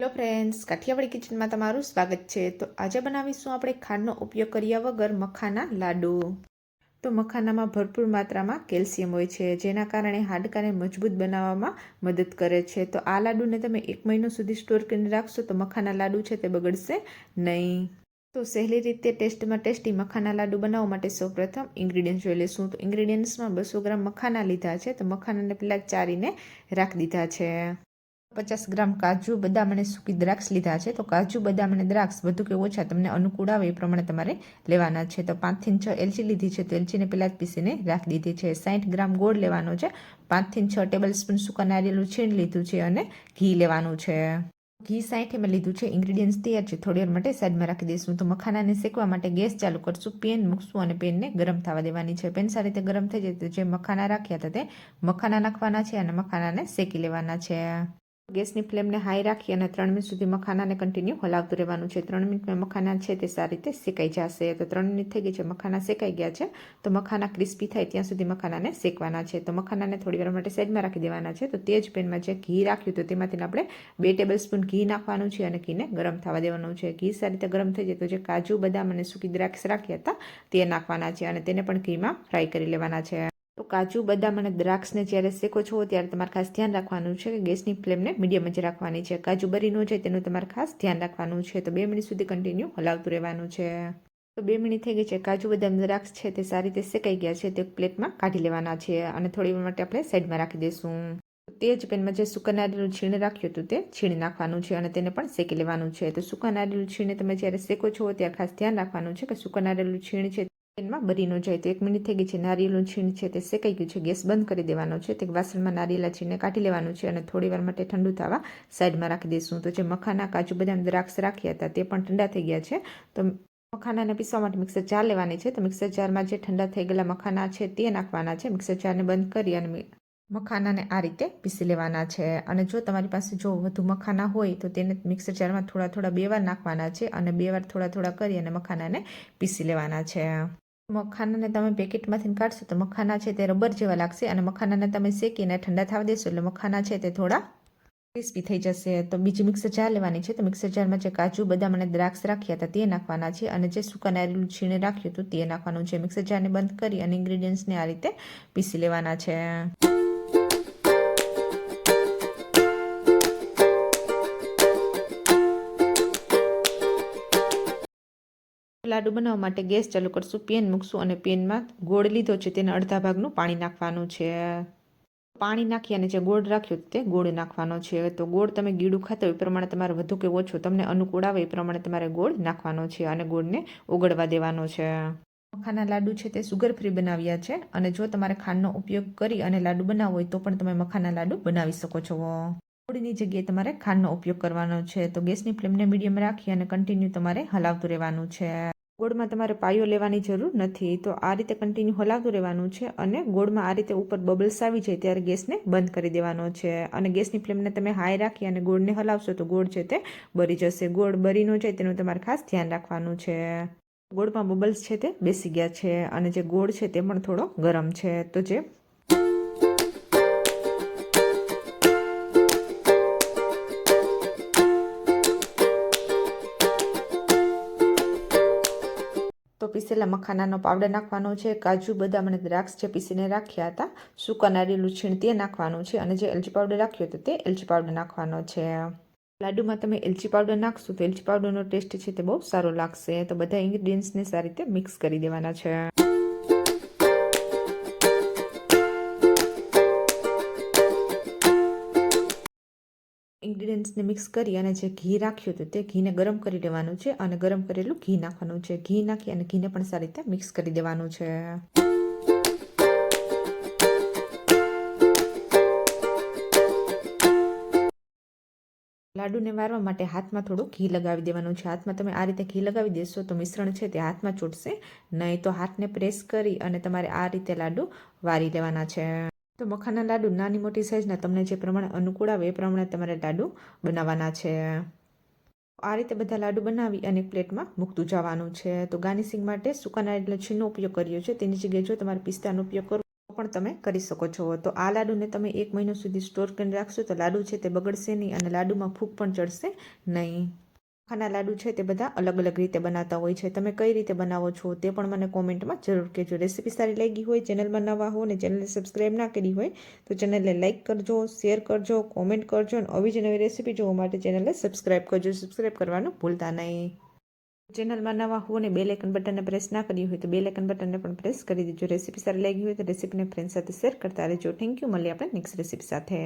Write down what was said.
Hello friends Kathiawadi કિચનમાં તમારું સ્વાગત છે. તો આજે બનાવીશું આપણે ખાંડનો ઉપયોગ કર્યા વગર મખાના લાડુ. તો મખાનામાં ભરપૂર માત્રામાં કેલ્શિયમ હોય છે, જેના કારણે હાડકાને મજબૂત બનાવવામાં મદદ કરે છે. તો આ લાડુને તમે એક મહિનો સુધી સ્ટોર કરીને રાખશો તો મખાના લાડુ છે તે બગડશે નહીં. તો સહેલી રીતે ટેસ્ટમાં ટેસ્ટી મખાના લાડુ બનાવવા માટે સૌપ્રથમ ઇન્ગ્રીડિયન્ટ જોઈ લઈશું. તો ઇન્ગ્રીડિયન્ટ્સમાં બસો ગ્રામ મખાના લીધા છે, તો મખાનાને પહેલાં ચારીને રાખી દીધા છે. પચાસ ગ્રામ કાજુ, બદામ અને સૂકી દ્રાક્ષ લીધા છે. તો કાજુ, બદામ અને દ્રાક્ષ વધુ કે ઓછા તમને અનુકૂળ આવે એ પ્રમાણે તમારે લેવાના છે. તો પાંચથી છ એલચી લીધી છે. તો એલચીને પહેલાં જ પીસીને રાખી દીધી છે. સાઠ ગ્રામ ગોળ લેવાનો છે. પાંચથી છ ટેબલ સ્પૂન સૂકા નારિયેળનું છીણ લીધું છે અને ઘી લેવાનું છે. ઘી સાઠ મેં લીધું છે. ઇન્ગ્રીડિયન્ટ્સ તૈયાર છે. થોડી વાર માટે સાઈડમાં રાખી દઈશું. તો મખાનાને શેકવા માટે ગેસ ચાલુ કરશું. પેન મૂકશું અને પેનને ગરમ થવા દેવાની છે. પેન સારી રીતે ગરમ થઈ જાય તો જે મખાના રાખ્યા હતા તે મખાના નાખવાના છે અને મખાનાને શેકી લેવાના છે. ગેસની ફ્લેમને હાઈ રાખી અને ત્રણ મિનિટ સુધી મખાનાને કન્ટિન્યુ હલાવતું રહેવાનું છે. ત્રણ મિનિટમાં મખાના છે તે સારી રીતે શેકાઈ જશે. તો ત્રણ મિનિટ થઈ ગઈ છે, મખાના શેકાઈ ગયા છે, તો મખાના ક્રિસ્પી થાય ત્યાં સુધી મખાનાને શેકવાના છે. તો મખાનાને થોડી વાર માટે સાઈડમાં રાખી દેવાના છે. તો તે જ પેનમાં જે ઘી રાખ્યું તો તેમાંથી આપણે બે ટેબલ સ્પૂન ઘી નાખવાનું છે અને ઘીને ગરમ થવા દેવાનું છે. ઘી સારી રીતે ગરમ થઈ જાય તો જે કાજુ, બદામ અને સૂકી દ્રાક્ષ રાખ્યા હતા તે નાખવાના છે અને તેને પણ ઘીમાં ફ્રાય કરી લેવાના છે. તો કાજુ, બદામ અને દ્રાક્ષને જ્યારે શેકો છો ત્યારે તમારે ખાસ ધ્યાન રાખવાનું છે કે ગેસની ફ્લેમને મીડિયમ જ રાખવાની છે. કાજુ બરી ન જાય તેનું તમારે ખાસ ધ્યાન રાખવાનું છે. તો બે મિનિટ સુધી કન્ટિન્યુ હલાવતું રહેવાનું છે. તો બે મિનિટ થઈ ગઈ છે. કાજુ, બદામ, દ્રાક્ષ છે તે સારી રીતે શેકાઈ ગયા છે. તે પ્લેટમાં કાઢી લેવાના છે અને થોડી માટે આપણે સાઈડમાં રાખી દઈશું. તે જ પેનમાં જે સૂકા નારિયેળનું છીણ રાખ્યું હતું તે છીણ નાખવાનું છે અને તેને પણ શેકી લેવાનું છે. તો સૂકા નારિયેળનું છીણ તમે જ્યારે શેકો છો ત્યારે ખાસ ધ્યાન રાખવાનું છે કે સૂકા નારિયેળનું છીણ છે પેનમાં બરી ન જાય તો એક મિનિટ થઈ ગઈ છે. નારિયેળનું છીણ છે તે શેકાઈ ગયું છે. ગેસ બંધ કરી દેવાનો છે. તે વાસણમાં નારિયેલા છીણને કાઢી લેવાનું છે અને થોડી વાર માટે ઠંડુ થવા સાઈડમાં રાખી દઈશું. તો જે મખાના, કાજુ બદામ, દ્રાક્ષ રાખ્યા હતા તે પણ ઠંડા થઈ ગયા છે. તો મખાનાને પીસવા માટે મિક્સર જાર લેવાની છે. તો મિક્સર જારમાં જે ઠંડા થઈ ગયેલા મખાના છે તે નાખવાના છે. મિક્સર જારને બંધ કરી અને મખાનાને આ રીતે પીસી લેવાના છે. અને જો તમારી પાસે જો વધુ મખાના હોય તો તેને મિક્સર જારમાં થોડા થોડા બે વાર નાખવાના છે અને બે વાર થોડા થોડા કરી અને મખાનાને પીસી લેવાના છે. મખાનાને તમે પેકેટમાંથી કાઢશો તો મખાના છે તે રબર જેવા લાગશે અને મખાનાને તમે શેકીને ઠંડા થવા દેશો એટલે મખાના છે તે થોડા ક્રિસ્પી થઈ જશે. તો બીજી મિક્સર જાર લેવાની છે. તો મિક્સર જારમાં જે કાજુ, બદામ અને દ્રાક્ષ રાખ્યા હતા તે નાખવાના છે અને જે સૂકા નારિયેળનું છીણે રાખ્યું હતું તે નાખવાનું છે. મિક્સર જારને બંધ કરી અને ઇન્ગ્રીડિયન્ટ્સને આ રીતે પીસી લેવાના છે. લાડુ બનાવવા માટે ગેસ ચાલુ કરશું, પેન મૂકશું અને પેનમાં ગોળ લીધો છે, તેને અડધા ભાગનું પાણી નાખવાનું છે. પાણી નાખી અને જે ગોળ રાખ્યો તે ગોળ નાખવાનો છે. તો ગોળ તમે ગીડું ખાતા હોય એ પ્રમાણે તમારે વધુ કે ઓછો તમને અનુકૂળ આવે એ પ્રમાણે તમારે ગોળ નાખવાનો છે અને ગોળને ઓગળવા દેવાનો છે. મખાના લાડુ છે તે સુગર ફ્રી બનાવ્યા છે અને જો તમારે ખાંડનો ઉપયોગ કરી અને લાડુ બનાવવો હોય તો પણ તમે મખાના લાડુ બનાવી શકો છો. ગોળની જગ્યાએ તમારે ખાંડનો ઉપયોગ કરવાનો છે. તો ગેસની ફ્લેમને મીડિયમ રાખી અને કન્ટિન્યુ તમારે હલાવતું રહેવાનું છે. ગોળમાં તમારે પાયો લેવાની જરૂર નથી. તો આ રીતે કન્ટિન્યુ હલાવતું રહેવાનું છે અને ગોળમાં આ રીતે ઉપર બબલ્સ આવી જાય ત્યારે ગેસને બંધ કરી દેવાનો છે. અને ગેસની ફ્લેમને તમે હાઈ રાખી અને ગોળને હલાવશો તો ગોળ છે તે બરી જશે. ગોળ બરી ન જાય તેનું તમારે ખાસ ધ્યાન રાખવાનું છે. ગોળમાં બબલ્સ છે તે બેસી ગયા છે અને જે ગોળ છે તે પણ થોડો ગરમ છે. તો જે પીસેલા મખાનાનો પાવડર નાખવાનો છે, કાજુ, બદામ અને દ્રાક્ષ જે પીસીને રાખ્યા હતા, સૂકા નારિયેલું છીણ તે નાખવાનું છે અને જે એલચી પાવડર રાખ્યો હતો તે એલચી પાવડર નાખવાનો છે. લાડુમાં તમે એલચી પાવડર નાખશો તો એલચી પાવડરનો ટેસ્ટ છે તે બહુ સારો લાગશે. તો બધા ઇન્ગ્રીડિયન્ટ્સને સારી રીતે મિક્સ કરી દેવાના છે. ઇન્ગ્રીડિયન્ટ્સને મિક્સ કરી અને જે ઘી રાખ્યું હતું તે ઘીને ગરમ કરી દેવાનું છે અને ગરમ કરેલું ઘી નાખવાનું છે. ઘી નાખી અને ઘીને પણ સારી રીતે મિક્સ કરી દેવાનું છે. લાડુને વારવા માટે હાથમાં થોડું ઘી લગાવી દેવાનું છે. હાથમાં તમે આ રીતે ઘી લગાવી દેશો તો મિશ્રણ છે તે હાથમાં ચોટશે નહીં તો હાથને પ્રેસ કરી અને તમારે આ રીતે લાડુ વારી લેવાના છે. તો મખાના લાડુ નાની મોટી સાઇઝના તમને જે પ્રમાણે અનુકૂળ આવે એ પ્રમાણે તમારે લાડુ બનાવવાના છે. આ રીતે બધા લાડુ બનાવી અને પ્લેટમાં મૂકતું જવાનું છે. તો ગાર્નિશિંગ માટે સુકાના નારિયેળ છીણનો ઉપયોગ કર્યો છે. તેની જગ્યાએ જો તમારે પિસ્તાનો ઉપયોગ કરવો પણ તમે કરી શકો છો. તો આ લાડુને તમે એક મહિનો સુધી સ્ટોર કરીને રાખશો તો લાડુ છે તે બગડશે નહીં અને લાડુમાં ફૂગ પણ ચડશે નહીં. મખાના લાડુ છે તે બધા અલગ અલગ રીતે બનાવતા હોય છે. તમે કઈ રીતે બનાવો છો તે પણ મને કોમેન્ટમાં જરૂર કહેજો. રેસીપી સારી લાગી હોય, ચેનલમાં નવા હો અને ચેનલને સબસ્ક્રાઈબ ના કરી હોય, તો ચેનલને લાઇક કરજો, શેર કરજો, કોમેન્ટ કરજો અને આવી જ નવી રેસીપી જોવા માટે ચેનલને સબસ્ક્રાઈબ કરજો. સબસ્ક્રાઈબ કરવાનું ભૂલતા નહીં. ચેનલમાં નવા હો અને બેલ આઇકન બટનને પ્રેસ ના કરી હોય તો બેલ આઇકન બટનને પણ પ્રેસ કરી દેજો. રેસીપી સારી લાગી હોય તો રેસીપીને ફ્રેન્ડ સાથે શેર કરતા રહેજો. થેન્ક યુ મળીએ આપણે નેક્સ્ટ રેસીપી સાથે.